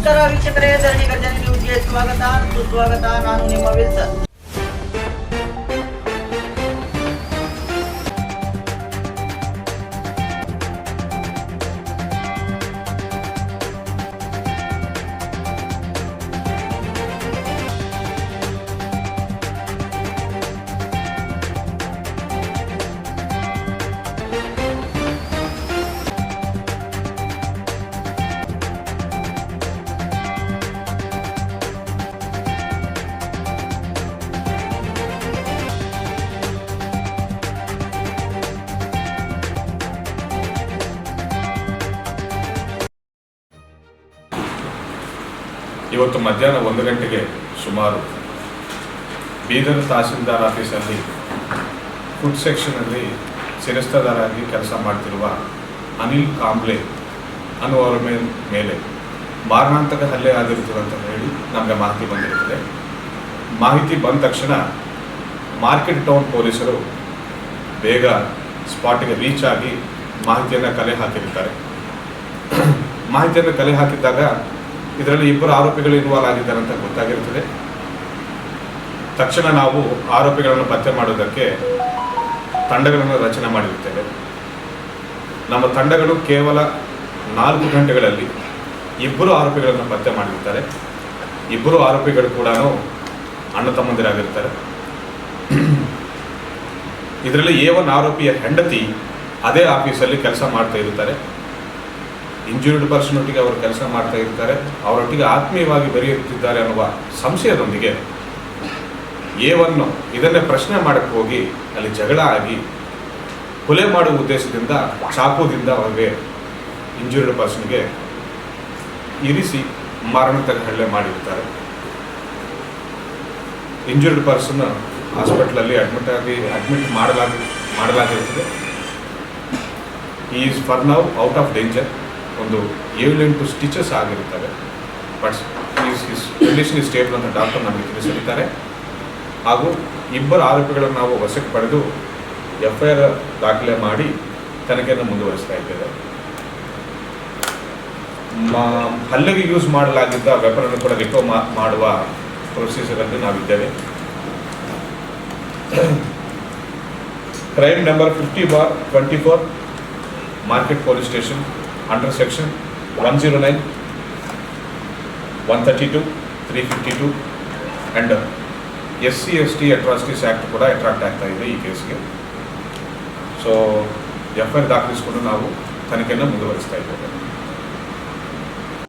ನಮಸ್ಕಾರ ವೀಕ್ಷಕರೇ ಧರಣಿ ಗರ್ಜನೆ ನ್ಯೂಸ್ಗೆ ಸ್ವಾಗತ ಸುಸ್ವಾಗತ ನಾನು ನಿಮ್ಮ ವಿಲ್ಸನ್ ಇವತ್ತು ಮಧ್ಯಾಹ್ನ ಒಂದು ಗಂಟೆಗೆ ಸುಮಾರು. ಬೀದರ್ ತಹಸೀಲ್ದಾರ್ ಆಫೀಸಲ್ಲಿ ಫುಡ್ ಸೆಕ್ಷನಲ್ಲಿ ಶಿರಸ್ತದಾರಾಗಿ ಕೆಲಸ ಮಾಡ್ತಿರುವ ಅನಿಲ್ ಕಾಂಬ್ಲೆ ಅನ್ನುವರ ಮೇಲೆ ಮಾರಣಾಂತಕ ಹಲ್ಲೆ ಆಗಿರುತ್ತದೆ ಅಂತ ಹೇಳಿ ನಮಗೆ ಮಾಹಿತಿ ಬಂದಿರುತ್ತದೆ. ಮಾಹಿತಿ ಬಂದ ತಕ್ಷಣ ಮಾರ್ಕೆಟ್ ಟೌನ್ ಪೊಲೀಸರು ಬೇಗ ಸ್ಪಾಟಿಗೆ ರೀಚ್ ಆಗಿ ಮಾಹಿತಿಯನ್ನು ಕಲೆ ಹಾಕಿರುತ್ತಾರೆ. ಮಾಹಿತಿಯನ್ನು ಕಲೆ ಹಾಕಿದ್ದಾಗ ಇದರಲ್ಲಿ ಇಬ್ಬರು ಆರೋಪಿಗಳು ಇನ್ವಾಲ್ವ್ ಆಗಿದ್ದಾರೆ ಅಂತ ಗೊತ್ತಾಗಿರುತ್ತದೆ. ತಕ್ಷಣ ನಾವು ಆರೋಪಿಗಳನ್ನು ಪತ್ತೆ ಮಾಡೋದಕ್ಕೆ ತಂಡಗಳನ್ನು ರಚನೆ ಮಾಡಿರುತ್ತೇವೆ. ನಮ್ಮ ತಂಡಗಳು ಕೇವಲ ನಾಲ್ಕು ಗಂಟೆಗಳಲ್ಲಿ ಇಬ್ಬರು ಆರೋಪಿಗಳನ್ನು ಪತ್ತೆ ಮಾಡಿರ್ತಾರೆ ಇಬ್ಬರು ಆರೋಪಿಗಳು ಕೂಡ ಅಣ್ಣ ತಮ್ಮಂದಿರಾಗಿರ್ತಾರೆ ಇದರಲ್ಲಿ ಏ ಒನ್ ಆರೋಪಿಯ ಹೆಂಡತಿ ಅದೇ ಆಫೀಸಲ್ಲಿ ಕೆಲಸ ಮಾಡ್ತಾ ಇರ್ತಾರೆ ಇಂಜೂರ್ಡ್ ಪರ್ಸನ್ ಒಟ್ಟಿಗೆ ಅವರು ಕೆಲಸ ಮಾಡ್ತಾ ಇರ್ತಾರೆ. ಅವರೊಟ್ಟಿಗೆ ಆತ್ಮೀಯವಾಗಿ ಬೆರೆಯುತ್ತಿದ್ದಾರೆ ಅನ್ನುವ ಸಂಶಯದೊಂದಿಗೆ ಏವನ್ನು ಇದನ್ನೇ ಪ್ರಶ್ನೆ ಮಾಡಕ್ಕೆ ಹೋಗಿ ಅಲ್ಲಿ ಜಗಳ ಆಗಿ ಕೊಲೆ ಮಾಡುವ ಉದ್ದೇಶದಿಂದ ಚಾಕುದಿಂದ ಅವರಿಗೆ ಇಂಜುರ್ಡ್ ಪರ್ಸನ್ಗೆ ಇರಿಸಿ ಮರಣ ಹಲ್ಲೆ ಮಾಡಿರ್ತಾರೆ. ಇಂಜುರ್ಡ್ ಪರ್ಸನ್ ಹಾಸ್ಪಿಟ್ಲಲ್ಲಿ ಅಡ್ಮಿಟ್ ಆಗಿ ಅಡ್ಮಿಟ್ ಮಾಡಲಾಗಿ, ಮಾಡಲಾಗಿರುತ್ತದೆ. Is for now out of danger ಒಂದು ಏಳೆಂಟು ಸ್ಟಿಚಸ್ ಆಗಿರುತ್ತವೆ. But is is condition stable ಅಂತ ಡಾಕ್ಟರ್ ನಮಗೆ ತಿಳಿಸಿದ್ದಾರೆ ಹಾಗೂ ಇಬ್ಬರು ಆರೋಪಿಗಳನ್ನು ನಾವು ವಶಕ್ಕೆ ಪಡೆದು ಎಫ್ ಐ ಆರ್ ದಾಖಲೆ ಮಾಡಿ ತನಿಖೆಯನ್ನು ಮುಂದುವರಿಸ್ತಾ ಇದ್ದೇವೆ. ಹಲ್ಲೆಗೆ ಯೂಸ್ ಮಾಡಲಾಗಿದ್ದ ವೆಪನ್ ಅನ್ನು ಕೂಡ ರಿಕವರ್ ಮಾಡುವ ಪ್ರೊಸೀಜರಲ್ಲಿ ನಾವಿದ್ದೇವೆ. Crime number fifty bar twenty four market police station under section one zero nine one thirty two three fifty two and S C S T atrocities act ಕೂಡ ಅಟ್ರಾಕ್ಟ್ ಆಗ್ತಾ ಇದೆ ಈ ಕೇಸ್ಗೆ so F I R ದಾಖಲಿಸಿಕೊಂಡು ನಾವು ತನಿಖೆಯನ್ನು ಮುಂದುವರಿಸ್ತಾ ಇದ್ದೇವೆ